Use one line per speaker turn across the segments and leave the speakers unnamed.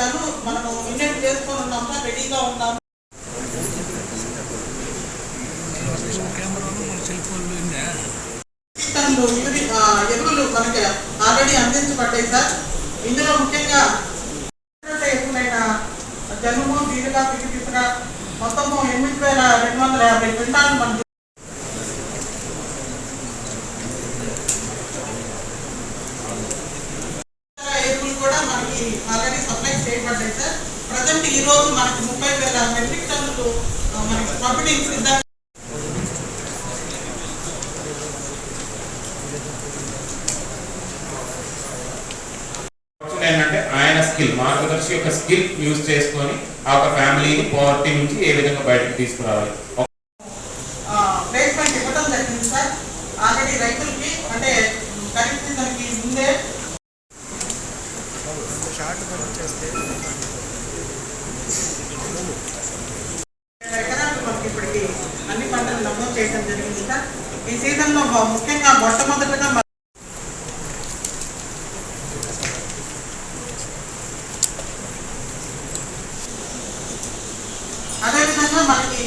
గాను మనము ఇండెంట్ చేసుకొని ఉన్నాము? రెడీగా ఉన్నాము? ఎరువులు మనకి ఆల్రెడీ అందించబడ్డాయి సార్. ఇందులో ముఖ్యంగా ఎరువులైన జనుము బీడుగా పిగిపిసక మొత్తము ఎనిమిది వేల రెండు వందల యాభై క్వింటాలు మనకి మనకి ఆల్రెడీ సప్లై చేయబడ్డాయి సార్ ప్రజెంట్ ఈ రోజు మనకి ముప్పై వేల మెట్రిక్ టన్నులు మనకి పంపిణీ సిద్ధంగా
ఏంటంటే ఆయన స్కిల్ మార్గదర్శి యొక్క స్కిల్ యూజ్ చేసుకొని ఆ ఒక ఫ్యామిలీని పావర్టీ నుంచి ఏ విధంగా బయటకు తీసుకురావాలి?
పెట్టి అన్ని పంటలు నమోదు చేయడం జరిగింది సార్. ఈ సీజన్లో ముఖ్యంగా మొట్టమొదటిగా అదేవిధంగా మనకి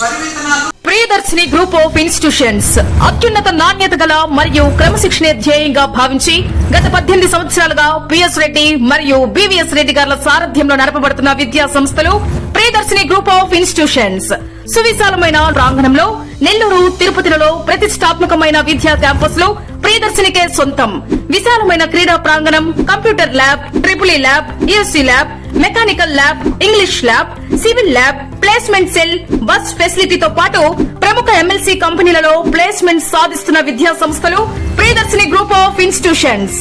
వరి విత్తనాలు
ప్రియదర్శిని గ్రూప్ ఆఫ్ ఇన్స్టిట్యూషన్స్ అత్యున్నత నాణ్యత గల మరియు క్రమశిక్షణ ధ్యేయంగా భావించి గత పద్దెనిమిది సంవత్సరాలుగా పిఎస్ రెడ్డి మరియు బివిఎస్ రెడ్డి గారుల సారథ్యంలో నడపబడుతున్న విద్యా సంస్థలు ప్రియదర్శిని గ్రూప్ ఆఫ్ ఇన్స్టిట్యూషన్స్. సువిశాలమైన ప్రాంగణంలో నెల్లూరు తిరుపతిలలో ప్రతిష్టాత్మకమైన విద్యా క్యాంపస్లు ప్రియదర్శినికే సొంతం. విశాలమైన క్రీడా ప్రాంగణం computer lab triple lab ESC lab mechanical lab English lab civil lab placement cell bus ఫెసిలిటీతో పాటు ప్రముఖ ఎమ్మెల్సీ కంపెనీలలో ప్లేస్మెంట్ సాధిస్తున్న విద్యా సంస్థలు ప్రియదర్శిని గ్రూప్ ఆఫ్ ఇన్స్టిట్యూషన్స్.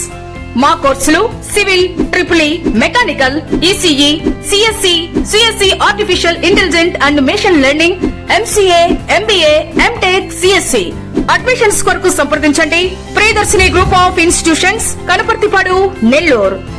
మా కోర్సులు civil triple E mechanical ECE CSC CSC artificial intelligent and machine learning MCA MBA MTech CSC admissions కొరకు సంప్రదించండి. Priyadarshini group of institutions Kanaparthipadu Nellore